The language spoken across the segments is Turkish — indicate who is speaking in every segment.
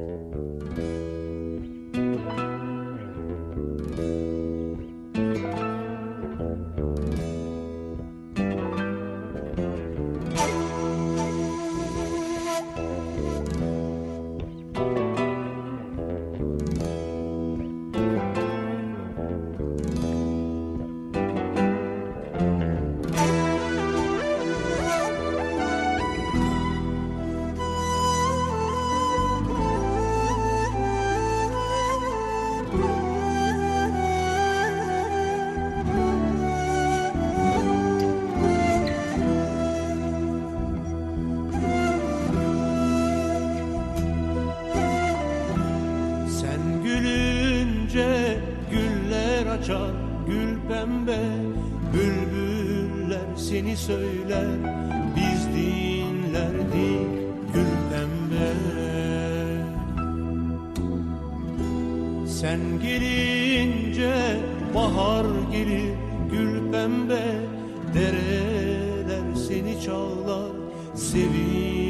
Speaker 1: Sen açar gül pembe Bülbüller seni söyler. Biz dinlerdik gül pembe. Sen gelince bahar gelir gül pembe. Dereler seni çağlar sevinirdik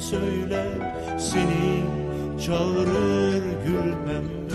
Speaker 1: söyle seni çağırır gülmem.